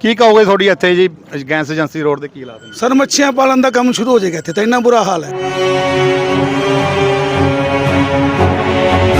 ਕੀ ਕਹੋਗੇ ਤੁਹਾਡੀ ਇੱਥੇ ਜੀ ਗੈਸ ਏਜੰਸੀ ਰੋਡ ਦੇ ਕੀ ਹਾਲਾਤ ਨੇ? ਸਰ ਮੱਛੀਆਂ ਪਾਲਣ ਦਾ ਕੰਮ ਸ਼ੁਰੂ ਹੋ ਜਾਏਗਾ ਇੱਥੇ ਤਾਂ ਇੰਨਾ ਬੁਰਾ ਹਾਲ ਹੈ।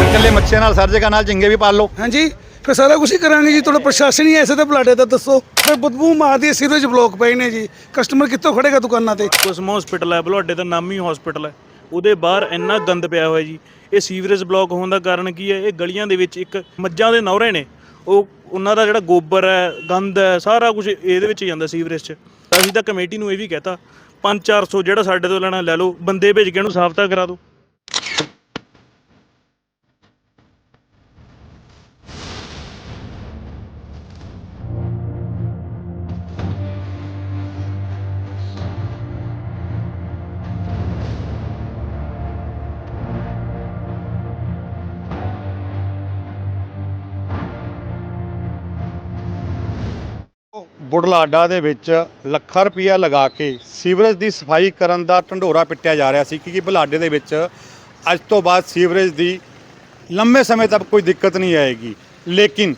ਇਕੱਲੇ ਮੱਛੀਆਂ ਨਾਲ ਸਰ ਜਗ੍ਹਾ ਨਾਲ ਝਿੰਗੇ ਵੀ ਪਾਲ ਲਓ। ਹਾਂਜੀ ਫਿਰ ਸਾਰਾ ਕੁਝ ਹੀ ਕਰਾਂਗੇ ਜੀ ਤੁਹਾਡਾ ਪ੍ਰਸ਼ਾਸਨ ਹੀ ਐਸੇ ਤੇ ਬਲਾਡੇ ਦਾ ਦੱਸੋ। ਫਿਰ ਬਦਬੂ ਮਾਰਦੀ ਹੈ ਸੀਵਰੇਜ ਬਲੋਕ ਪਏ ਨੇ ਜੀ। ਕਸਟਮਰ ਕਿੱਥੋਂ ਖੜੇਗਾ ਦੁਕਾਨਾਂ ਤੇ? ਕੋਸਮੋ ਹਸਪੀਟਲ ਹੈ ਬਲਵਾਡੇ ਦਾ ਨਾਮੀ ਹਸਪੀਟਲ ਹੈ। ਉਹਦੇ ਬਾਹਰ ਇੰਨਾ ਗੰਦ ਪਿਆ ਹੋਇਆ ਜੀ। ਇਹ ਸੀਵਰੇਜ ਬਲੌਕ ਹੋਣ ਦਾ ਕਾਰਨ ਕੀ ਹੈ? ਇਹ ਗਲੀਆਂ ਦੇ ਵਿੱਚ ਇੱਕ ਮੱਝਾਂ ਦੇ ਨੌਰੇ ਨੇ। ਉਹ ਉਹਨਾਂ ਦਾ ਜਿਹੜਾ ਗੋਬਰ ਹੈ ਗੰਦ ਹੈ, ਸਾਰਾ ਕੁਝ ਇਹਦੇ ਵਿੱਚ ਹੀ ਜਾਂਦਾ ਸੀਵਰੇਜ 'ਚ। ਅਸੀਂ ਤਾਂ ਕਮੇਟੀ ਨੂੰ ਇਹ ਵੀ ਕਹਤਾ 5-400 ਜਿਹੜਾ ਸਾਡੇ ਤੋਂ ਲੈਣਾ ਲੈ ਲਓ, ਬੰਦੇ ਭੇਜ ਕੇ ਇਹਨੂੰ ਸਾਫ਼ ਤਾਂ ਕਰਾ ਦਿਓ। ਬੁਢਲਾਡਾ ਦੇ ਵਿੱਚ ਲੱਖਾਂ ਰੁਪਈਆ ਲਗਾ ਕੇ ਸੀਵਰੇਜ ਦੀ ਸਫ਼ਾਈ ਕਰਨ ਦਾ ਢੰਡੋਰਾ ਪਿੱਟਿਆ ਜਾ ਰਿਹਾ ਸੀ ਕਿਉਂਕਿ ਬੁਲਾਡੇ ਦੇ ਵਿੱਚ ਅੱਜ ਤੋਂ ਬਾਅਦ ਸੀਵਰੇਜ ਦੀ ਲੰਮੇ ਸਮੇਂ ਤੱਕ ਕੋਈ ਦਿੱਕਤ ਨਹੀਂ ਆਏਗੀ। ਲੇਕਿਨ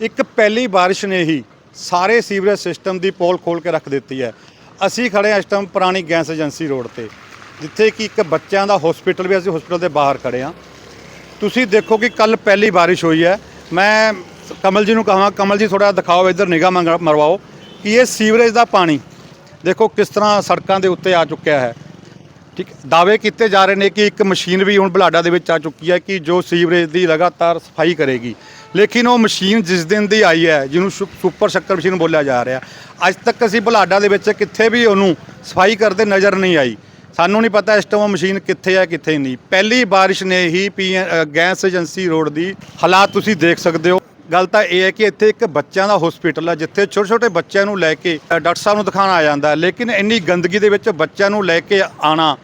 ਇੱਕ ਪਹਿਲੀ ਬਾਰਿਸ਼ ਨੇ ਹੀ ਸਾਰੇ ਸੀਵਰੇਜ ਸਿਸਟਮ ਦੀ ਪੋਲ ਖੋਲ ਕੇ ਰੱਖ ਦਿੱਤੀ ਹੈ। ਅਸੀਂ ਖੜੇ ਹਾਂ ਇਸ ਟਾਈਮ ਪੁਰਾਣੀ ਗੈਸ ਏਜੰਸੀ ਰੋਡ ਤੇ, ਜਿੱਥੇ ਕਿ ਇੱਕ ਬੱਚਿਆਂ ਦਾ ਹਸਪੀਟਲ ਵੀ ਅਸੀਂ ਹਸਪੀਟਲ ਦੇ ਬਾਹਰ ਖੜੇ ਹਾਂ। ਤੁਸੀਂ ਦੇਖੋ ਕਿ ਕੱਲ ਪਹਿਲੀ ਬਾਰਿਸ਼ ਹੋਈ ਹੈ। ਮੈਂ ਕਮਲ ਜੀ ਨੂੰ ਕਹਾਂ, ਕਮਲ ਜੀ ਥੋੜਾ ਦਿਖਾਓ, ਇੱਧਰ ਨਿਗਾਹ ਮੰਗ- ਮਰਵਾਓ, ਕਿ ਇਹ ਸੀਵਰੇਜ ਦਾ ਪਾਣੀ, ਦੇਖੋ ਕਿਸ ਤਰ੍ਹਾਂ ਸੜਕਾਂ ਦੇ ਉੱਤੇ ਆ ਚੁੱਕਿਆ ਹੈ। ਠੀਕ, ਦਾਅਵੇ ਕੀਤੇ ਜਾ ਰਹੇ ਨੇ ਕਿ ਇੱਕ ਮਸ਼ੀਨ ਵੀ ਹੁਣ ਬਲਾਡਾ ਦੇ ਵਿੱਚ ਆ ਚੁੱਕੀ ਹੈ ਕਿ ਜੋ ਸੀਵਰੇਜ ਦੀ ਲਗਾਤਾਰ ਸਫ਼ਾਈ ਕਰੇਗੀ। ਲੇਕਿਨ ਉਹ ਮਸ਼ੀਨ ਜਿਸ ਦਿਨ ਦੀ ਆਈ ਹੈ, ਜਿਹਨੂੰ ਸੁ- ਸੁਪਰ ਸ਼ੱਕਰ ਮਸ਼ੀਨ ਬੋਲਿਆ ਜਾ ਰਿਹਾ, ਅੱਜ ਤੱਕ ਅਸੀਂ ਬਲਾਡਾ ਦੇ ਵਿੱਚ ਕਿੱਥੇ ਵੀ ਉਹਨੂੰ ਸਫ਼ਾਈ ਕਰਦੇ ਨਜ਼ਰ ਨਹੀਂ ਆਈ। ਸਾਨੂੰ ਨਹੀਂ ਪਤਾ ਇਸ ਟਾਈਮ ਉਹ ਮਸ਼ੀਨ ਕਿੱਥੇ ਹੈ, ਕਿੱਥੇ ਨਹੀਂ। ਪਹਿਲੀ ਬਾਰਿਸ਼ ਨੇ ਹੀ ਪੀ ਗੈਸ ਏਜੰਸੀ ਰੋਡ ਦੀ ਹਾਲਾਤ ਤੁਸੀਂ ਦੇਖ ਸਕਦੇ ਹੋ। ਗੱਲ ਤਾਂ ਇਹ ਹੈ ਕਿ ਇੱਥੇ ਇੱਕ ਬੱਚਿਆਂ ਦਾ ਹਸਪੀਟਲ ਹੈ ਜਿੱਥੇ ਛੋਟੇ ਛੋਟੇ ਬੱਚਿਆਂ ਨੂੰ ਲੈ ਕੇ ਡਾਕਟਰ ਸਾਹਿਬ ਨੂੰ ਦਿਖਾਉਣ ਆ ਜਾਂਦਾ। ਲੇਕਿਨ ਇੰਨੀ ਗੰਦਗੀ ਦੇ ਵਿੱਚ ਬੱਚਿਆਂ ਨੂੰ ਲੈ ਕੇ ਆਣਾ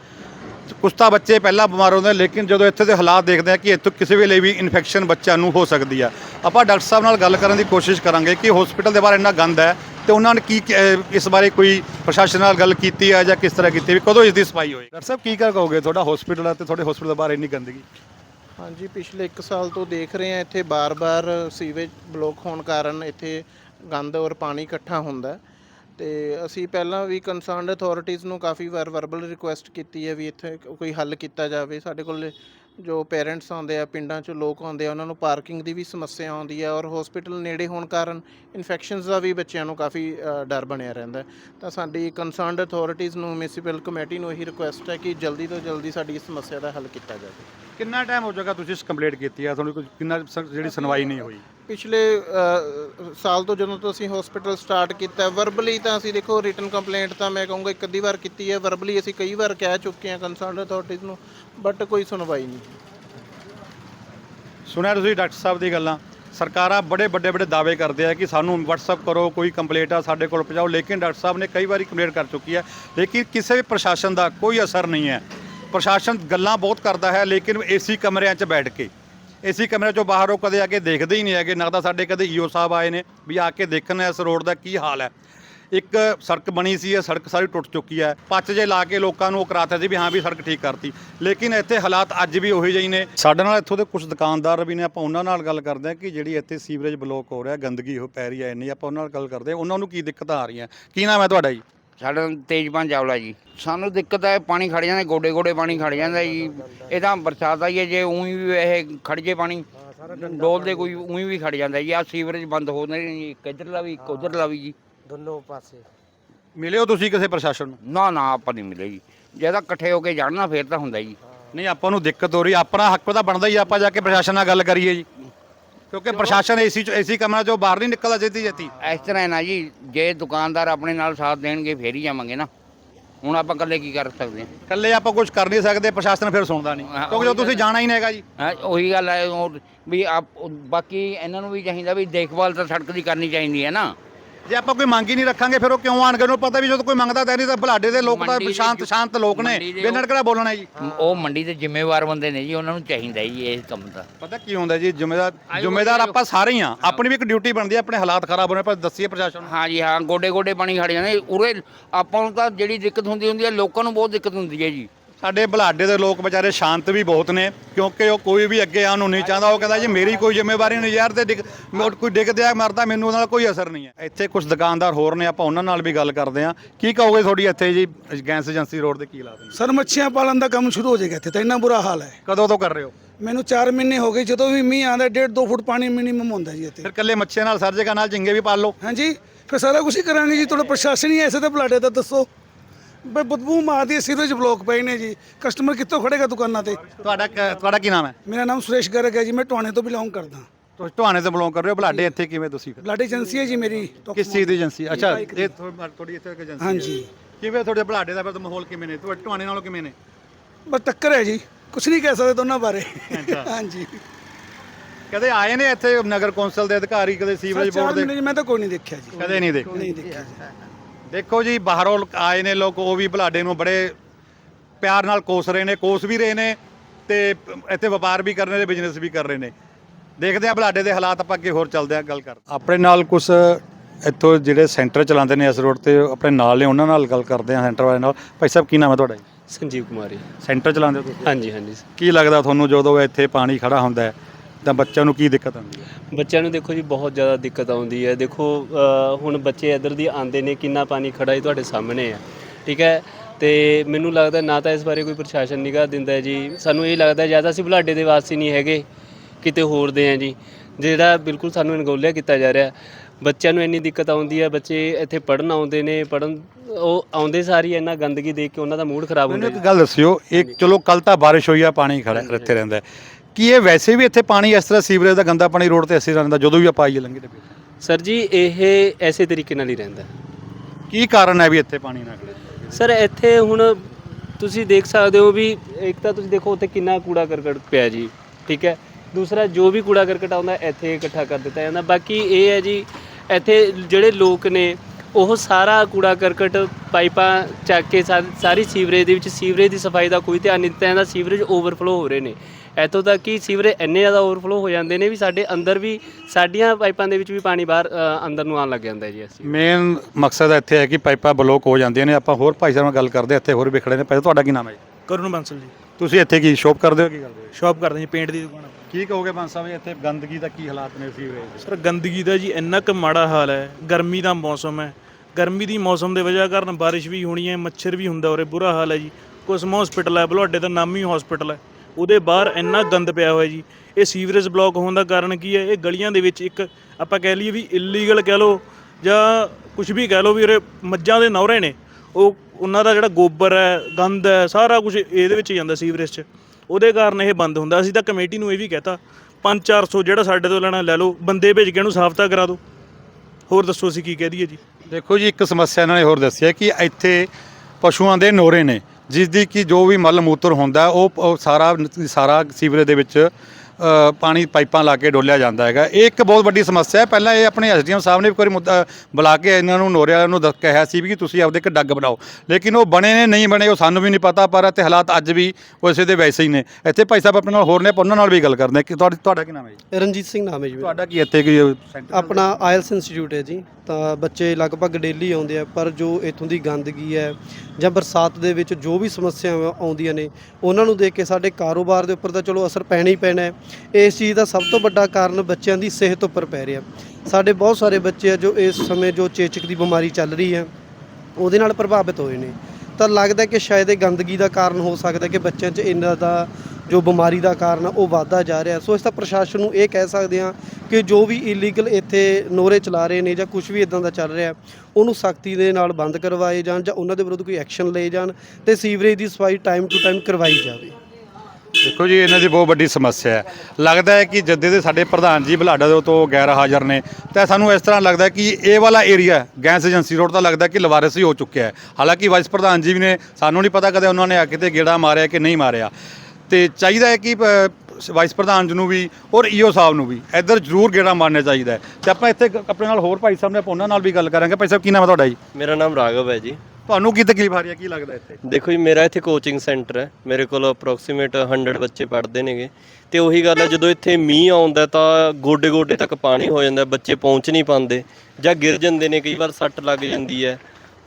ਕੁਛ ਤਾਂ ਬੱਚੇ ਪਹਿਲਾਂ ਬਿਮਾਰ ਹੁੰਦੇ ਨੇ, ਲੇਕਿਨ ਜਦੋਂ ਇੱਥੇ ਦੇ ਹਾਲਾਤ ਦੇਖਦੇ ਆ ਕਿ ਇੱਥੋਂ ਕਿਸੇ ਵੇਲੇ ਵੀ ਇਨਫੈਕਸ਼ਨ ਬੱਚਿਆਂ ਨੂੰ ਹੋ ਸਕਦੀ ਆ। ਆਪਾਂ ਡਾਕਟਰ ਸਾਹਿਬ ਨਾਲ ਗੱਲ ਕਰਨ ਦੀ ਕੋਸ਼ਿਸ਼ ਕਰਾਂਗੇ ਕਿ ਹਸਪੀਟਲ ਦੇ ਬਾਰੇ ਇੰਨਾ ਗੰਦ ਹੈ ਤੇ ਉਹਨਾਂ ਨੇ ਕੀ ਇਸ ਬਾਰੇ ਕੋਈ ਪ੍ਰਸ਼ਾਸਨ ਨਾਲ ਗੱਲ ਕੀਤੀ ਹੈ ਜਾਂ ਕਿਸ ਤਰ੍ਹਾਂ ਕੀਤੀ ਵੀ ਕਦੋਂ ਇਸ ਦੀ ਸਫ਼ਾਈ ਹੋਏ? ਡਾਕਟਰ ਸਾਹਿਬ ਕੀ ਕਰ ਕਹੋਗੇ? ਤੁਹਾਡਾ ਹਸਪੀਟਲ ਹੈ ਤੇ ਤੁਹਾਡੇ ਹਸਪੀਟਲ ਦੇ ਬਾਹਰ ਇੰਨੀ ਗੰਦਗੀ? ਹਾਂਜੀ, ਪਿਛਲੇ 1 ਸਾਲ ਤੋਂ ਦੇਖ ਰਹੇ ਹਾਂ, ਇੱਥੇ ਬਾਰ-ਬਾਰ ਸੀਵੇਜ ਬਲੋਕ ਹੋਣ ਕਾਰਨ ਇੱਥੇ ਗੰਦ ਔਰ ਪਾਣੀ ਇਕੱਠਾ ਹੁੰਦਾ ਹੈ। ਤੇ ਅਸੀਂ ਪਹਿਲਾਂ ਵੀ ਕੰਸਰਨਡ ਅਥਾਰਟੀਆਂ ਨੂੰ ਕਾਫੀ ਵਾਰ ਵਰਬਲ ਰਿਕੁਐਸਟ ਕੀਤੀ ਹੈ ਵੀ ਇੱਥੇ ਕੋਈ ਹੱਲ ਕੀਤਾ ਜਾਵੇ। ਸਾਡੇ ਕੋਲ ਜੋ ਪੇਰੈਂਟਸ ਆਉਂਦੇ ਆ, ਪਿੰਡਾਂ 'ਚੋਂ ਲੋਕ ਆਉਂਦੇ ਆ, ਉਹਨਾਂ ਨੂੰ ਪਾਰਕਿੰਗ ਦੀ ਵੀ ਸਮੱਸਿਆ ਆਉਂਦੀ ਹੈ ਔਰ ਹਸਪੀਟਲ ਨੇੜੇ ਹੋਣ ਕਾਰਨ ਇਨਫੈਕਸ਼ਨਸ ਦਾ ਵੀ ਬੱਚਿਆਂ ਨੂੰ ਕਾਫੀ ਡਰ ਬਣਿਆ ਰਹਿੰਦਾ ਤਾਂ ਸਾਡੀ ਕੰਸਰਨਡ ਅਥਾਰਟੀਆਂ ਨੂੰ ਮਿਊਨਿਸਪਲ ਕਮੇਟੀ ਨੂੰ ਇਹੀ ਰਿਕੁਐਸਟ ਹੈ ਕਿ ਜਲਦੀ ਤੋਂ ਜਲਦੀ ਸਾਡੀ ਇਸ ਸਮੱਸਿਆ ਦਾ ਹੱਲ ਕੀਤਾ ਜਾਵੇ। ਕਿੰਨਾ ਟਾਈਮ ਹੋ ਜਾਏਗਾ ਤੁਸੀਂ ਇਸ ਕੰਪਲੀਟ ਕੀਤੀ ਹੈ ਤੁਹਾਨੂੰ ਕੋਈ ਕਿੰਨਾ ਸ- ਜਿਹੜੀ ਸੁਣਵਾਈ ਨਹੀਂ ਹੋਈ? ਪਿਛਲੇ ਅ, ਸਾਲ ਤੋਂ ਜਦੋਂ ਤੋਂ ਅਸੀਂ ਹਸਪੀਟਲ ਸਟਾਰਟ ਕੀਤਾ ਵਰਬਲੀ ਤਾਂ ਅਸੀਂ ਦੇਖੋ ਰਿਟਨ ਕੰਪਲੇਂਟ ਤਾਂ ਮੈਂ ਕਹੂੰਗਾ ਇੱਕ ਅੱਧੀ ਵਾਰ ਕੀਤੀ ਹੈ। ਵਰਬਲੀ ਅਸੀਂ ਕਈ ਵਾਰ ਕਹਿ ਚੁੱਕੇ ਹਾਂ ਕੰਸਰਨਡ ਅਥਾਰਟੀਜ਼ ਨੂੰ ਬਟ ਕੋਈ ਸੁਣਵਾਈ ਨਹੀਂ। ਸੁਣਿਆ ਤੁਸੀਂ ਡਾਕਟਰ ਸਾਹਿਬ ਦੀ ਗੱਲਾਂ? ਸਰਕਾਰਾਂ ਬੜੇ ਵੱਡੇ ਵੱਡੇ ਦਾਅਵੇ ਕਰਦੇ ਆ ਕਿ ਸਾਨੂੰ WhatsApp ਕਰੋ ਕੋਈ ਕੰਪਲੇਂਟ ਆ ਸਾਡੇ ਕੋਲ ਪਹੁੰਚਾਓ ਲੇਕਿਨ ਡਾਕਟਰ ਸਾਹਿਬ ਨੇ ਕਈ ਵਾਰੀ ਕੰਪਲੇਂਟ ਕਰ ਚੁੱਕੀ ਹੈ। ਲੇਕਿਨ ਕਿਸੇ ਵੀ ਪ੍ਰਸ਼ਾਸਨ ਦਾ ਕੋਈ ਅਸਰ ਨਹੀਂ ਹੈ। ਪ੍ਰਸ਼ਾਸਨ ਗੱਲਾਂ ਬਹੁਤ ਕਰਦਾ ਹੈ, ਲੇਕਿਨ ਏਸੀ ਕਮਰਿਆਂ 'ਚ ਬੈਠ ਕੇ। ਏਸੀ ਕਮਰੇ 'ਚੋਂ ਬਾਹਰ ਉਹ ਕਦੇ ਆ ਕੇ ਦੇਖਦੇ ਹੀ ਨਹੀਂ ਹੈਗੇ, ਨਾ ਤਾਂ ਸਾਡੇ ਕਦੇ ਈਓ ਸਾਹਿਬ ਆਏ ਨੇ ਵੀ ਆ ਕੇ ਦੇਖਣ ਇਸ ਰੋਡ ਦਾ ਕੀ ਹਾਲ ਹੈ। ਇੱਕ ਸੜਕ ਬਣੀ ਸੀ, ਇਹ ਸੜਕ ਸਾਰੀ ਟੁੱਟ ਚੁੱਕੀ ਹੈ। ਪੱਚ ਜੇ ਲਾ ਕੇ ਲੋਕਾਂ ਨੂੰ ਉਹ ਕਰਾਤਾ ਸੀ ਵੀ ਹਾਂ ਵੀ ਸੜਕ ਠੀਕ ਕਰਤੀ। ਲੇਕਿਨ ਇੱਥੇ ਹਾਲਾਤ ਅੱਜ ਵੀ ਉਹੀ ਜਿਹੀ ਨੇ। ਸਾਡੇ ਨਾਲ ਇੱਥੋਂ ਦੇ ਕੁਝ ਦੁਕਾਨਦਾਰ ਵੀ ਨੇ, ਆਪਾਂ ਉਹਨਾਂ ਨਾਲ ਗੱਲ ਕਰਦੇ ਹਾਂ ਕਿ ਜਿਹੜੀ ਇੱਥੇ ਸੀਵਰੇਜ ਬਲੋਕ ਹੋ ਰਿਹਾ, ਗੰਦਗੀ ਹੋ ਪੈ ਰਹੀ ਹੈ ਇੰਨੀ, ਆਪਾਂ ਉਹਨਾਂ ਨਾਲ ਗੱਲ ਕਰਦੇ ਹਾਂ। ਉਹਨਾਂ ਨੂੰ ਕੀ ਦਿੱਕਤਾਂ ਆ ਰਹੀਆਂ? ਕੀ ਨਾਮ ਹੈ ਤੁਹਾਡਾ ਜੀ? ਸਾਡਾ ਤੇਜਪਾਨ ਚਾਵਲਾ ਜੀ ਸਾਨੂੰ ਦਿੱਕਤ ਹੈ ਪਾਣੀ ਖੜ ਜਾਂਦਾ ਗੋਡੇ ਗੋਡੇ ਪਾਣੀ ਖੜ ਜਾਂਦਾ ਜੀ। ਇਹ ਤਾਂ ਬਰਸਾਤ ਆਈ ਹੈ ਜੇ ਉਹੀ ਵੀ ਇਹ ਖੜ ਜੇ ਪਾਣੀ ਡੋਲਦੇ ਕੋਈ ਉਹੀ ਵੀ ਖੜ ਜਾਂਦਾ ਜੀ। ਆ ਸੀਵਰੇਜ ਬੰਦ ਹੋ ਨੇ ਜੀ ਇੱਕ ਇੱਧਰਲਾ ਵੀ ਇੱਕ ਉੱਧਰਲਾ ਵੀ ਜੀ। ਦੋਨੋਂ ਪਾਸੇ। ਮਿਲਿਓ ਤੁਸੀਂ ਕਿਸੇ ਪ੍ਰਸ਼ਾਸਨ ਨੂੰ? ਨਾ ਨਾ ਆਪਾਂ ਨਹੀਂ ਮਿਲੇ ਜੀ। ਜੇ ਤਾਂ ਇਕੱਠੇ ਹੋ ਕੇ ਜਾਣਾ ਫੇਰ ਤਾਂ ਹੁੰਦਾ ਜੀ। ਨਹੀਂ ਆਪਾਂ ਨੂੰ ਦਿੱਕਤ ਹੋ ਰਹੀ ਆਪਣਾ ਹੱਕ ਤਾਂ ਬਣਦਾ ਹੀ ਆਪਾਂ ਜਾ ਕੇ ਪ੍ਰਸ਼ਾਸਨ ਨਾਲ ਗੱਲ ਕਰੀਏ ਜੀ। ਕਿਉਂਕਿ ਪ੍ਰਸ਼ਾਸਨ ਏਸੀ ਚ ਏਸੀ ਕਮਰਾ ਚੋਂ ਬਾਹਰ ਨਹੀਂ ਨਿਕਲਦਾ ਛੇਤੀ ਛੇਤੀ ਇਸ ਤਰ੍ਹਾਂ ਹੈ ਨਾ ਜੀ ਜੇ ਦੁਕਾਨਦਾਰ ਆਪਣੇ ਨਾਲ ਸਾਥ ਦੇਣਗੇ ਫੇਰ ਹੀ ਜਾਵਾਂਗੇ ਨਾ। ਹੁਣ ਆਪਾਂ ਇਕੱਲੇ ਕੀ ਕਰ ਸਕਦੇ ਹਾਂ? ਇਕੱਲੇ ਆਪਾਂ ਕੁਝ ਕਰ ਨਹੀਂ ਸਕਦੇ ਪ੍ਰਸ਼ਾਸਨ ਫਿਰ ਸੁਣਦਾ ਨਹੀਂ। ਹਾਂ, ਕਿਉਂਕਿ ਜਦੋਂ ਤੁਸੀਂ ਜਾਣਾ ਹੀ ਨਹੀਂ ਹੈਗਾ ਜੀ। ਹਾਂ ਉਹੀ ਗੱਲ ਹੈ ਉਹ ਵੀ ਆਪ ਉਹ ਬਾਕੀ ਇਹਨਾਂ ਨੂੰ ਵੀ ਚਾਹੀਦਾ ਵੀ ਦੇਖਭਾਲ ਤਾਂ ਸੜਕ ਦੀ ਕਰਨੀ ਚਾਹੀਦੀ ਹੈ ਨਾ। ਜੇ ਆਪਾਂ ਕੋਈ ਮੰਗ ਹੀ ਨਹੀਂ ਰੱਖਾਂਗੇ ਫਿਰ ਉਹ ਕਿਉਂ ਆਣਗੇ? ਉਹਨੂੰ ਪਤਾ ਵੀ ਜਦੋਂ ਕੋਈ ਮੰਗਦਾ ਤਾਂ ਨਹੀਂ ਤਾਂ ਬੁਲਾਡੇ ਦੇ ਲੋਕ ਤਾਂ ਮੰਡੀ ਦੇ ਸ਼ਾਂਤ ਸ਼ਾਂਤ ਲੋਕ ਨੇ। ਮੰਡੀ ਦੇ ਵੀ ਇਹਨਾਂ ਨੇ ਕਿਹੜਾ ਬੋਲਣਾ ਹੈ। ਜੀ ਉਹ ਮੰਡੀ ਦੇ ਜ਼ਿੰਮੇਵਾਰ ਬੰਦੇ ਨੇ ਜੀ ਉਹਨਾਂ ਨੂੰ ਚਾਹੀਦਾ ਜੀ ਇਹ ਕੰਮ ਦਾ ਪਤਾ ਕੀ ਹੁੰਦਾ ਜੀ ਜ਼ਿੰਮੇਦਾਰ ਜ਼ਿੰਮੇਦਾਰ ਆਪਾਂ ਸਾਰੇ ਹੀ ਆ। ਆਪਣੀ ਵੀ ਇੱਕ ਡਿਊਟੀ ਬਣਦੀ ਹੈ ਆਪਣੇ ਹਾਲਾਤ ਖਰਾਬ ਹੋਣੇ ਪਰ ਦੱਸੀਏ ਪ੍ਰਸ਼ਾਸਨ ਨੂੰ। ਹਾਂ ਜੀ ਹਾਂ। ਗੋਡੇ ਗੋਡੇ ਪਾਣੀ ਖੜ ਜਾਂਦੇ। ਉਰੇ ਆਪਾਂ ਨੂੰ ਤਾਂ ਜਿਹੜੀ ਦਿੱਕਤ ਹੁੰਦੀ ਹੁੰਦੀ ਹੈ ਲੋਕਾਂ ਨੂੰ ਬਹੁਤ ਦਿੱਕਤ ਹੁੰਦੀ ਹੈ ਜੀ। ਸਾਡੇ ਬਲਾਡੇ ਦੇ ਲੋਕ ਵਿਚਾਰੇ ਸ਼ਾਂਤ ਵੀ ਬਹੁਤ ਨੇ ਕਿਉਂਕਿ ਉਹ ਕੋਈ ਵੀ ਅੱਗੇ ਆਉਣ ਨੂੰ ਨਹੀਂ ਚਾਹੁੰਦਾ ਉਹ ਕਹਿੰਦਾ ਜੀ ਮੇਰੀ ਕੋਈ ਜ਼ਿੰਮੇਵਾਰੀ ਨਹੀਂ ਯਾਰ ਤੇ ਕੋਈ ਡਿੱਗਦਿਆ ਮਰਦਾ ਮੈਨੂੰ ਉਹਦੇ ਨਾਲ ਕੋਈ ਅਸਰ ਨਹੀਂ ਹੈ। ਇੱਥੇ ਕੁਝ ਦੁਕਾਨਦਾਰ ਹੋਰ ਨੇ ਆਪਾਂ ਉਹਨਾਂ ਨਾਲ ਵੀ ਗੱਲ ਕਰਦੇ ਹਾਂ। ਕੀ ਕਹੋਗੇ ਤੁਹਾਡੀ ਇੱਥੇ ਜੀ ਗੈਸ ਏਜੰਸੀ ਰੋਡ ਤੇ ਕੀ ਹਾਲਾਤ ਨੇ ਸਰ ਮੱਛੀਆਂ ਪਾਲਣ ਦਾ ਕੰਮ ਸ਼ੁਰੂ ਹੋ ਜਾਏਗਾ ਇੱਥੇ ਤਾਂ ਇੰਨਾ ਬੁਰਾ ਹਾਲ ਹੈ। ਕਦੋਂ ਤੋਂ ਕਰ ਰਹੇ ਹੋ? ਮੈਨੂੰ 4 ਮਹੀਨੇ ਹੋ ਗਏ ਜਦੋਂ ਵੀ ਮੀਂਹ ਆਉਂਦਾ 1.5 2 ਫੁੱਟ ਪਾਣੀ ਮਿਨੀਮਮ ਹੁੰਦਾ ਜੀ ਇੱਥੇ। ਫਿਰ ਕੱਲੇ ਮੱਛੀਆਂ ਨਾਲ ਸਰ ਜਗ੍ਹਾ ਨਾਲ ਝਿੰਗੇ ਵੀ ਪਾਲ ਲਓ। ਹਾਂਜੀ ਫਿਰ ਸਾਰਾ ਕੁਝ ਹੀ ਕਰਾਂਗੇ ਜੀ ਤੁਹਾਡਾ ਪ੍ਰਸ਼ਾਸਨ ਹੀ ਐਸੇ ਤਾਂ ਬੁਲਾਡੇ ਦਾ ਦੱਸੋ। ਬਈ ਬਦਬੂ ਮਾਰਦੀ ਹੈ ਸੀਵਰੇਜ ਬਲੋਕ ਪਏ ਨੇ ਜੀ। ਕਸਟਮਰ ਕਿੱਥੋਂ ਖੜੇਗਾ ਦੁਕਾਨਾਂ ਤੇ? ਤੁਹਾਡਾ ਕ- ਤੁਹਾਡਾ ਕੀ ਨਾਮ ਹੈ? ਮੇਰਾ ਨਾਮ ਸੁਰੇਸ਼ ਗਰਗ ਹੈ ਜੀ ਮੈਂ ਟਵਾਣੇ ਤੋਂ ਬਿਲੋਂਗ ਕਰਦਾ। ਤੁਸੀਂ ਟਵਾਣੇ ਤੋਂ ਬਿਲੋਂਗ ਕਰ ਰਹੇ ਹੋ ਬਲਾਡੇ ਇੱਥੇ ਕਿਵੇਂ ਤੁਸੀਂ? ਫਿਰ? ਬਲਾਡੇ ਏਜੰਸੀ ਹੈ ਜੀ ਮੇਰੀ ਕਿਸ ਚੀਜ਼ ਦੀ ਏਜੰਸੀ? ਅੱਛਾ ਇਹ ਤੁਹਾਡੀ ਇੱਥੇ ਏਜੰਸੀ। ਹਾਂਜੀ। ਕਿਵੇਂ ਤੁਹਾਡੇ ਬਲਾਡੇ ਦਾ ਫਿਰ ਮਾਹੌਲ ਕਿਵੇਂ ਨੇ? ਤੁਹਾਡੇ ਟਵਾਣੇ ਨਾਲੋਂ ਕਿਵੇਂ ਨੇ? ਬਸ ਟੱਕਰ ਹੈ ਜੀ ਕੁਝ ਨਹੀਂ ਕਹਿ ਸਕਦੇ ਦੋਨਾਂ ਬਾਰੇ। ਹਾਂਜੀ। ਕਦੇ ਆਏ ਨੇ ਇੱਥੇ ਨਗਰ ਕੌਂਸਲ ਦੇ ਅਧਿਕਾਰੀ ਕਦੇ ਸੀਵਰੇਜ ਚਾਰ ਬੋਰਡ ਦੇ? ਮਹੀਨੇ ਮੈਂ ਤਾਂ ਕੋਈ ਨਹੀਂ ਦੇਖਿਆ ਜੀ। ਕਦੇ ਨਹੀਂ ਦੇਖੇ ਨਹੀਂ ਦੇਖਿਆ ਜੀ। ਦੇਖੋ ਜੀ ਬਾਹਰੋਂ ਆਏ ਨੇ ਲੋਕ ਉਹ ਵੀ ਬਲਾਡੇ ਨੂੰ ਬੜੇ ਪਿਆਰ ਨਾਲ ਕੋਸ ਰਹੇ ਨੇ ਕੋਸ ਵੀ ਰਹੇ ਨੇ ਤੇ ਇੱਥੇ ਵਪਾਰ ਵੀ ਕਰ ਰਹੇ ਨੇ ਬਿਜ਼ਨਸ ਵੀ ਕਰ ਰਹੇ ਨੇ। ਦੇਖਦੇ ਆ ਬਲਾਡੇ ਦੇ ਹਾਲਾਤ ਆਪਾਂ ਅੱਗੇ ਹੋਰ ਚੱਲਦੇ ਆ ਗੱਲ ਕਰ ਆਪਣੇ ਨਾਲ ਕੁਝ ਇੱਥੋਂ ਜਿਹੜੇ ਸੈਂਟਰ ਚਲਾਉਂਦੇ ਨੇ ਇਸ ਰੋਡ ਤੇ ਆਪਣੇ ਨਾਲ ਨੇ ਉਹਨਾਂ ਨਾਲ ਗੱਲ ਕਰਦੇ ਆ ਸੈਂਟਰ ਵਾਲੇ ਨਾਲ। ਭਾਈ ਸਾਹਿਬ ਕੀ ਨਾਮ ਹੈ ਤੁਹਾਡਾ ਜੀ? ਸੰਜੀਵ ਕੁਮਾਰੀ ਸੈਂਟਰ ਚਲਾਉਂਦੇ ਹੋ ਤੁਸੀਂ? ਹਾਂਜੀ ਹਾਂਜੀ। ਕੀ ਲੱਗਦਾ ਤੁਹਾਨੂੰ ਜਦੋਂ ਇੱਥੇ ਪਾਣੀ ਖੜਾ ਹੁੰਦਾ ਹੈ? ਤਾਂ ਬੱਚਿਆਂ ਨੂੰ ਕੀ ਦਿੱਕਤ ਆਉਂਦੀ ਹੈ? ਬੱਚਿਆਂ ਨੂੰ ਦੇਖੋ ਜੀ ਬਹੁਤ ਜ਼ਿਆਦਾ ਦਿੱਕਤ ਆਉਂਦੀ ਹੈ। ਦੇਖੋ ਅ, ਹੁਣ ਬੱਚੇ ਇੱਧਰ ਦੀ ਆਂਦੇ ਨੇ ਕਿੰਨਾ ਪਾਣੀ ਖੜਾ ਹੈ ਤੁਹਾਡੇ ਸਾਹਮਣੇ ਹੈ ਠੀਕ ਹੈ? ਤੇ ਮੈਨੂੰ ਲੱਗਦਾ ਨਾ ਤਾਂ ਇਸ ਬਾਰੇ ਕੋਈ ਪ੍ਰਸ਼ਾਸਨ ਨਿਗਾਹ ਦਿੰਦਾ ਹੈ ਜੀ। ਸਾਨੂੰ ਇਹ ਲੱਗਦਾ ਜ਼ਿਆਦਾ ਅਸੀਂ ਬੁਲਾਡੇ ਦੇ ਵਾਸੀ ਨਹੀਂ ਹੈਗੇ ਕਿਤੇ ਹੋਰ ਦੇ ਆ ਜੀ। ਜਿਹੜਾ ਬਿਲਕੁਲ ਸਾਨੂੰ ਅਣਗੌਲਿਆ ਕੀਤਾ ਜਾ ਰਿਹਾ। ਬੱਚਿਆਂ ਨੂੰ ਇੰਨੀ ਦਿੱਕਤ ਆਉਂਦੀ ਹੈ ਬੱਚੇ ਇੱਥੇ ਪੜਨ ਆਉਂਦੇ ਨੇ ਪੜਨ ਉਹ ਆਉਂਦੇ ਸਾਰੀ ਇੰਨਾ ਗੰਦਗੀ ਦੇਖ ਕੇ ਉਹਨਾਂ ਦਾ ਮੂਡ ਖਰਾਬ ਹੁੰਦਾ ਮੈਨੂੰ ਇੱਕ ਗੱਲ ਦੱਸਿਓ ਇਹ ਚਲੋ ਕੱਲ ਤਾਂ ਬਾਰਿਸ਼ ਹੋਈ ਆ ਪਾਣੀ ਖੜਾ ਇੱਥੇ ਰਹਿੰਦਾ ਹੈ। ਕੀ ਇਹ ਵੈਸੇ ਵੀ ਇੱਥੇ ਪਾਣੀ ਇਸ ਤਰ੍ਹਾਂ ਸੀਵਰੇਜ ਦਾ ਗੰਦਾ ਪਾਣੀ ਰੋਡ ਤੇ ਅਸੀਂ ਰਹਿੰਦਾ ਜਦੋਂ ਵੀ ਆਪਾਂ ਆਈਏ ਲੰਘੇ ਤੇ ਸਰ ਜੀ ਇਹ ਐਸੇ ਤਰੀਕੇ ਨਾਲ ਹੀ ਰਹਿੰਦਾ। ਕੀ ਕਾਰਨ ਹੈ ਵੀ ਇੱਥੇ ਪਾਣੀ ਨਾ ਖੜੇ? ਸਰ ਇੱਥੇ ਹੁਣ ਤੁਸੀਂ ਦੇਖ ਸਕਦੇ ਹੋ ਵੀ ਇੱਕ ਤਾਂ ਤੁਸੀਂ ਦੇਖੋ ਉੱਥੇ ਕਿੰਨਾ ਕੂੜਾ ਕਰਕਟ ਪਿਆ ਜੀ ਠੀਕ ਹੈ। ਦੂਸਰਾ ਜੋ ਵੀ ਕੂੜਾ ਕਰਕਟ ਆਉਂਦਾ ਇੱਥੇ ਇਕੱਠਾ ਕਰ ਦਿੱਤਾ ਜਾਂਦਾ। ਬਾਕੀ ਇਹ ਹੈ ਜੀ ਇੱਥੇ ਜਿਹੜੇ ਲੋਕ ਨੇ ਉਹ ਸਾਰਾ ਕੂੜਾ ਕਰਕਟ ਪਾਈਪਾਂ ਚੱਕ ਕੇ ਸਾਰੀ ਸੀਵਰੇਜ ਦੇ ਵਿੱਚ ਸੀਵਰੇਜ ਦੀ ਸਫ਼ਾਈ ਦਾ ਕੋਈ ਧਿਆਨ ਨਹੀਂ ਦਿੱਤਾ ਜਾਂਦਾ। ਸੀਵਰੇਜ ਓਵਰਫਲੋ ਹੋ ਰਹੇ ਨੇ। ਇੱਥੋਂ ਤੱਕ ਕਿ ਸੀਵਰੇਜ ਇੰਨੇ ਜ਼ਿਆਦਾ ਓਵਰਫਲੋ ਹੋ ਜਾਂਦੇ ਨੇ ਵੀ ਸਾਡੇ ਅੰਦਰ ਵੀ ਸਾਡੀਆਂ ਪਾਈਪਾਂ ਦੇ ਵਿੱਚ ਵੀ ਪਾਣੀ ਬਾਹਰ ਅ, ਅੰਦਰ ਨੂੰ ਆਉਣ ਲੱਗ ਜਾਂਦਾ ਹੈ ਜੀ ਅਸੀਂ। ਮੇਨ ਮਕਸਦ ਇੱਥੇ ਹੈ ਕਿ ਪਾਈਪਾਂ ਬਲੋਕ ਹੋ ਜਾਂਦੀਆਂ ਨੇ। ਆਪਾਂ ਹੋਰ ਭਾਈ ਸਾਹਿਬ ਨਾਲ ਗੱਲ ਕਰਦੇ ਹਾਂ, ਇੱਥੇ ਹੋਰ ਵੀ ਖੜੇ ਨੇ। ਭਾਈ ਤੁਹਾਡਾ ਕੀ ਨਾਮ ਹੈ ਜੀ? ਕਰੁਣ ਬੰਸਲ ਜੀ। ਤੁਸੀਂ ਇੱਥੇ ਕੀ ਸ਼ੋਪ ਕਰਦੇ ਹੋ ਕੀ ਕਰਦੇ ਹੋ? ਸ਼ਾਪ ਕਰਦੇ ਜੀ ਪੇਂਟ ਦੀ ਦੁਕਾਨ ਆ। ਕੀ ਕਹੋਗੇ ਬੰਸ ਸਾਹਿਬ ਇੱਥੇ ਗੰਦਗੀ ਦਾ ਕੀ ਹਾਲਾਤ ਨੇ ਸੀਵਰੇਜ ਦੇ? ਸਰ ਗੰਦਗੀ ਦਾ ਜੀ ਇੰਨਾ ਕੁ ਮਾੜਾ ਹਾਲ ਹੈ। ਗਰਮੀ ਦਾ ਮੌਸਮ ਹੈ। ਗਰਮੀ ਦੀ ਮੌਸਮ ਦੇ ਵਜ੍ਹਾ ਕਾਰਨ ਬਾਰਿਸ਼ ਵੀ ਹੋਣੀ ਹੈ ਮੱਛਰ ਵੀ ਹੁੰਦਾ ਉਰੇ ਬੁਰਾ ਹਾਲ ਹੈ ਜੀ। ਕੋਸਮੋ ਹਸਪੀਟਲ ਹੈ ਬਲੋਡੇ ਦਾ ਨਾਮੀ ਹਸਪੀਟਲ ਹੈ। ਉਹਦੇ ਬਾਹਰ ਇੰਨਾ ਗੰਦ ਪਿਆ ਹੋਇਆ ਜੀ। ਇਹ ਸੀਵਰੇਜ ਬਲੌਕ ਹੋਣ ਦਾ ਕਾਰਨ ਕੀ ਹੈ? ਇਹ ਗਲੀਆਂ ਦੇ ਵਿੱਚ ਇੱਕ ਆਪਾਂ ਕਹਿ ਲਈਏ ਵੀ ਇਲੀਗਲ ਕਹਿ ਲਓ ਜਾਂ ਕੁਝ ਵੀ ਕਹਿ ਲਓ ਵੀ ਉਰੇ ਮੱਝਾਂ ਦੇ ਨੌਰੇ ਨੇ। ਉਹ ਉਹਨਾਂ ਦਾ ਜਿਹੜਾ ਗੋਬਰ ਹੈ, ਗੰਦ ਹੈ, ਸਾਰਾ ਕੁਝ ਇਹਦੇ ਵਿੱਚ ਹੀ ਜਾਂਦਾ ਸੀਵਰੇਜ 'ਚ। ਉਹਦੇ ਕਾਰਨ ਇਹ ਬੰਦ ਹੁੰਦਾ। ਅਸੀਂ ਤਾਂ ਕਮੇਟੀ ਨੂੰ ਇਹ ਵੀ ਕਹਤਾ 5-400 ਜਿਹੜਾ ਸਾਡੇ ਤੋਂ ਲੈਣਾ ਲੈ ਲਓ, ਬੰਦੇ ਭੇਜ ਕੇ ਇਹਨੂੰ ਸਾਫ਼ ਤਾਂ ਕਰਾ ਦਿਓ। ਹੋਰ ਦੱਸੋ ਅਸੀਂ ਕੀ ਕਹਿ ਦਈਏ ਜੀ? ਦੇਖੋ ਜੀ, ਇੱਕ ਸਮੱਸਿਆ ਇਹਨਾਂ ਨੇ ਹੋਰ ਦੱਸਿਆ ਕਿ ਇੱਥੇ ਪਸ਼ੂਆਂ ਦੇ ਨੋਰੇ ਨੇ। ਜਿਸ ਦੀ ਕਿ ਜੋ ਵੀ ਮਲ ਮੂਤਰ ਹੁੰਦਾ, ਉਹ ਉਹ ਸਾਰਾ ਸਾਰਾ ਸੀਵਰੇਜ ਦੇ ਵਿੱਚ ਪਾਣੀ ਪਾਈਪਾਂ ਲਾ ਕੇ ਡੋਲਿਆ ਜਾਂਦਾ ਹੈਗਾ। ਇਹ ਇੱਕ ਬਹੁਤ ਵੱਡੀ ਸਮੱਸਿਆ ਹੈ। ਪਹਿਲਾਂ ਇਹ ਆਪਣੇ ਐਸਡੀਐਮ ਸਾਹਿਬ ਨੇ ਇੱਕ ਵਾਰੀ ਮੁੱਦਾ ਬੁਲਾ ਕੇ ਇਹਨਾਂ ਨੂੰ ਨੋਰੇ ਵਾਲਿਆਂ ਨੂੰ ਦੱਸ ਕਿਹਾ ਸੀ ਵੀ ਕਿ ਤੁਸੀਂ ਆਪਦੇ ਇੱਕ ਡੱਗ ਬਣਾਓ। ਲੇਕਿਨ ਉਹ ਬਣੇ ਨੇ ਨਹੀਂ ਬਣੇ ਉਹ ਸਾਨੂੰ ਵੀ ਨਹੀਂ ਪਤਾ ਪਰ ਇੱਥੇ ਹਾਲਾਤ ਅੱਜ ਵੀ ਉਸੇ ਦੇ ਵੈਸੇ ਹੀ ਨੇ। ਇੱਥੇ ਭਾਈ ਸਾਹਿਬ ਆਪਣੇ ਨਾਲ ਹੋਰ ਨੇ ਆਪਾਂ ਉਹਨਾਂ ਨਾਲ ਵੀ ਗੱਲ ਕਰਦੇ ਕਿ ਤੁਹਾਡਾ ਤੁਹਾਡਾ ਕੀ ਨਾਮ ਹੈ ਜੀ? ਰਣਜੀਤ ਸਿੰਘ ਨਾਮ ਹੈ ਜੀ ਮੇਰਾ। ਤੁਹਾਡਾ ਕੀ ਇੱਥੇ ਕੀ ਸੈਂਟਰ ਆਪਣਾ ਆਇਲਸ ਇੰਸਟੀਚਿਊਟ ਹੈ ਜੀ। ਤਾਂ ਬੱਚੇ ਲਗਭਗ ਡੇਲੀ ਆਉਂਦੇ ਆ ਪਰ ਜੋ ਇਥੋਂ ਦੀ ਗੰਦਗੀ ਹੈ ਜਾਂ ਬਰਸਾਤ ਦੇ ਵਿੱਚ ਜੋ ਵੀ ਸਮੱਸਿਆਵਾਂ ਆਉਂਦੀਆਂ ਨੇ ਉਹਨਾਂ ਨੂੰ ਦੇਖ ਕੇ ਸਾਡੇ ਕਾਰੋਬਾਰ ਦੇ ਉੱਪਰ ਤਾਂ ਚਲੋ ਅਸਰ ਪੈਣਾ ਹੀ ਪੈਣਾ ਹੈ। ਇਸ ਚੀਜ਼ ਦਾ ਸਭ ਤੋਂ ਵੱਡਾ ਕਾਰਨ ਬੱਚਿਆਂ ਦੀ ਸਿਹਤ ਉੱਪਰ ਪੈ ਰਿਹਾ। ਸਾਡੇ ਬਹੁਤ ਸਾਰੇ ਬੱਚੇ ਆ ਜੋ ਇਸ ਸਮੇਂ ਜੋ ਚੇਚਕ ਦੀ ਬਿਮਾਰੀ ਚੱਲ ਰਹੀ ਹੈ ਉਹਦੇ ਨਾਲ ਪ੍ਰਭਾਵਿਤ ਹੋਏ ਨੇ। ਤਾਂ ਲੱਗਦਾ ਕਿ ਸ਼ਾਇਦ ਇਹ ਗੰਦਗੀ ਦਾ ਕਾਰਨ ਹੋ ਸਕਦਾ ਕਿ ਬੱਚਿਆਂ 'ਚ ਇਹਨਾਂ ਦਾ ਜੋ ਬਿਮਾਰੀ ਦਾ ਕਾਰਨ ਆ, ਉਹ ਵੱਧਦਾ ਜਾ ਰਿਹਾ। ਸੋ ਇਸ ਦਾ ਪ੍ਰਸ਼ਾਸਨ ਨੂੰ ਇਹ ਕਹਿ ਸਕਦੇ ਹਾਂ ਕਿ ਜੋ ਵੀ ਇਲੀਗਲ ਇੱਥੇ ਨੋਰੇ ਚਲਾ ਰਹੇ ਨੇ ਜਾਂ ਕੁਝ ਵੀ ਇਦਾਂ ਦਾ ਚੱਲ ਰਿਹਾ ਉਹਨੂੰ ਸਖਤੀ ਦੇ ਨਾਲ ਬੰਦ ਕਰਵਾਏ ਜਾਣ ਜਾਂ ਉਹਨਾਂ ਦੇ ਵਿਰੁੱਧ ਕੋਈ ਐਕਸ਼ਨ ਲਏ ਜਾਣ ਤੇ ਸੀਵਰੇਜ ਦੀ ਸਫ਼ਾਈ ਟਾਈਮ ਟੂ ਟਾਈਮ ਕਰਵਾਈ ਜਾਵੇ। ਦੇਖੋ ਜੀ, ਇਹਨਾਂ ਦੀ ਬਹੁਤ ਵੱਡੀ ਸਮੱਸਿਆ ਹੈ। ਲੱਗਦਾ ਹੈ ਕਿ ਜੱਦੇ ਦੇ ਸਾਡੇ ਪ੍ਰਧਾਨ ਜੀ ਬੁਲਾਡਾ ਦੇ ਤੋਂ ਗੈਰ ਹਾਜ਼ਰ ਨੇ, ਤਾਂ ਸਾਨੂੰ ਇਸ ਤਰ੍ਹਾਂ ਲੱਗਦਾ ਕਿ ਇਹ ਵਾਲਾ ਏਰੀਆ ਗੈਸ ਏਜੰਸੀ ਰੋਡ ਤਾਂ ਲੱਗਦਾ ਕਿ ਲਵਾਰਸ ਹੀ ਹੋ ਚੁੱਕਿਆ ਹੈ। ਹਾਲਾਂਕਿ ਵਾਈਸ ਪ੍ਰਧਾਨ ਜੀ ਵੀ ਨੇ, ਸਾਨੂੰ ਨਹੀਂ ਪਤਾ ਕਦੇ ਉਹਨਾਂ ਨੇ ਆ ਕਿਤੇ ਗੇੜਾ ਮਾਰਿਆ ਕਿ ਨਹੀਂ ਮਾਰਿਆ। ਤੇ ਚਾਹੀਦਾ ਹੈ ਕਿ ਵਾਈਸ ਪ੍ਰਧਾਨ ਜੀ ਨੂੰ ਵੀ ਔਰ ਈਓ ਸਾਹਿਬ ਨੂੰ ਵੀ ਇੱਧਰ ਜ਼ਰੂਰ ਗੇੜਾ ਮਾਰਨਾ ਚਾਹੀਦਾ ਹੈ। ਤੇ ਆਪਾਂ ਇੱਥੇ ਆਪਣੇ ਨਾਲ ਹੋਰ ਭਾਈ ਸਾਹਿਬ ਨੇ ਆਪਾਂ ਉਹਨਾਂ ਨਾਲ ਵੀ ਗੱਲ ਕਰਾਂਗੇ। ਭਾਈ ਸਾਹਿਬ, ਕੀ ਨਾਮ ਹੈ ਤੁਹਾਡਾ ਜੀ? ਮੇਰਾ ਨਾਮ ਰਾਘਵ ਹੈ ਜੀ। ਤੁਹਾਨੂੰ ਕੀ ਤਕਲੀਫ ਆ ਰਹੀ ਹੈ? ਕੀ ਲੱਗਦਾ ਇੱਥੇ? ਦੇਖੋ ਜੀ, ਮੇਰਾ ਇੱਥੇ ਕੋਚਿੰਗ ਸੈਂਟਰ ਹੈ। ਮੇਰੇ ਕੋਲ ਅਪਰੋਕਸੀਮੇਟ 100 ਬੱਚੇ ਪੜ੍ਹਦੇ ਨੇਗੇ। ਤੇ ਉਹੀ ਗੱਲ ਹੈ, ਜਦੋਂ ਇੱਥੇ ਮੀਂਹ ਆਉਂਦਾ ਤਾਂ ਗੋਡੇ ਗੋਡੇ ਤੱਕ ਪਾਣੀ ਹੋ ਜਾਂਦਾ ਬੱਚੇ ਪਹੁੰਚ ਨਹੀਂ ਪਾਉਂਦੇ। ਜਾਂ ਗਿਰ ਜਾਂਦੇ ਨੇ, ਕਈ ਵਾਰ ਸੱਟ ਲੱਗ ਜਾਂਦੀ ਹੈ।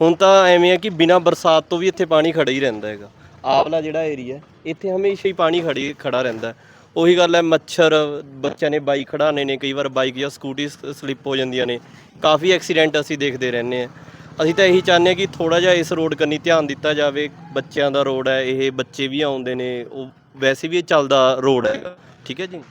ਹੁਣ ਤਾਂ ਐਵੇਂ ਹੈ ਕਿ ਬਿਨਾਂ ਬਰਸਾਤ ਤੋਂ ਵੀ ਇੱਥੇ ਪਾਣੀ ਖੜਾ ਹੀ ਰਹਿੰਦਾ ਹੈਗਾ। ਆਵਲਾ ਜਿਹੜਾ ਏਰੀਆ ਇੱਥੇ ਹਮੇਸ਼ਾ ਹੀ ਪਾਣੀ ਖੜੀ ਖੜਾ ਰਹਿੰਦਾ ਉਹੀ ਗੱਲ ਹੈ, ਮੱਛਰ, ਬੱਚਿਆਂ ਨੇ ਬਾਈਕ ਖੜਾਣੇ ਨੇ, ਕਈ ਵਾਰ ਬਾਈਕ ਜਾਂ ਸਕੂਟੀ ਸਲਿੱਪ ਹੋ ਜਾਂਦੀਆਂ ਨੇ। ਕਾਫੀ ਐਕਸੀਡੈਂਟ ਅਸੀਂ ਦੇਖਦੇ ਰਹਿੰਦੇ ਆ ਅਸੀਂ ਤਾਂ ਇਹੀ ਚਾਹੁੰਦੇ ਹਾਂ ਕਿ ਥੋੜਾ ਜਿਹਾ ਇਸ ਰੋਡ ਕੰਨੀ ਧਿਆਨ ਦਿੱਤਾ ਜਾਵੇ, ਬੱਚਿਆਂ ਦਾ ਰੋਡ ਹੈ, ਇਹ ਬੱਚੇ ਵੀ ਆਉਂਦੇ ਨੇ, ਉਹ ਵੈਸੇ ਵੀ ਇਹ ਚੱਲਦਾ ਰੋਡ ਹੈਗਾ ਠੀਕ ਹੈ ਜੀ?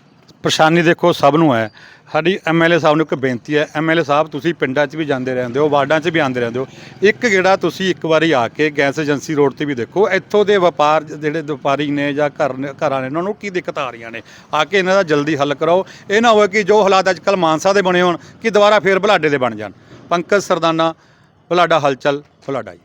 ਪਰੇਸ਼ਾਨੀ ਦੇਖੋ ਸਭ ਨੂੰ ਹੈ। ਸਾਡੀ ਐਮਐਲਏ ਸਾਹਿਬ ਨੂੰ ਇੱਕ ਬੇਨਤੀ ਹੈ ਐਮਐਲਏ ਸਾਹਿਬ ਤੁਸੀਂ ਪਿੰਡਾਂ 'ਚ ਵੀ ਜਾਂਦੇ ਰਹਿੰਦੇ ਹੋ, ਵਾਰਡਾਂ 'ਚ ਵੀ ਆਉਂਦੇ ਰਹਿੰਦੇ ਹੋ। ਇੱਕ ਗੇੜਾ ਤੁਸੀਂ ਇੱਕ ਵਾਰੀ ਆ ਕੇ ਗੈਸ ਏਜੰਸੀ ਰੋਡ ਤੇ ਵੀ ਦੇਖੋ, ਇੱਥੋਂ ਦੇ ਵਪਾਰ ਜਿਹੜੇ ਵਪਾਰੀ ਨੇ ਜਾਂ ਘਰ ਨੇ, ਘਰਾਂ ਨੇ ਉਹਨਾਂ ਨੂੰ ਕੀ ਦਿੱਕਤ ਆ ਰਹੀਆਂ ਨੇ? ਆ ਕੇ ਇਹਨਾਂ ਦਾ ਜਲਦੀ ਹੱਲ ਕਰਾਓ। ਇਹ ਨਾ ਹੋਵੇ ਕਿ ਜੋ ਹਾਲਾਤ ਅੱਜ ਕੱਲ੍ਹ ਮਾਨਸਾ ਦੇ ਬਣੇ ਹੋਣ, ਕਿ ਦੁਬਾਰਾ ਫੇਰ ਬੁਲਾਡੇ ਦੇ ਬਣ ਜਾਣ। ਪੰਕਜ ਸਰਦਾਨਾ ਬੁਲਾਡਾ ਹਲਚਲ ਫੁਲਾਡਾ ਜੀ।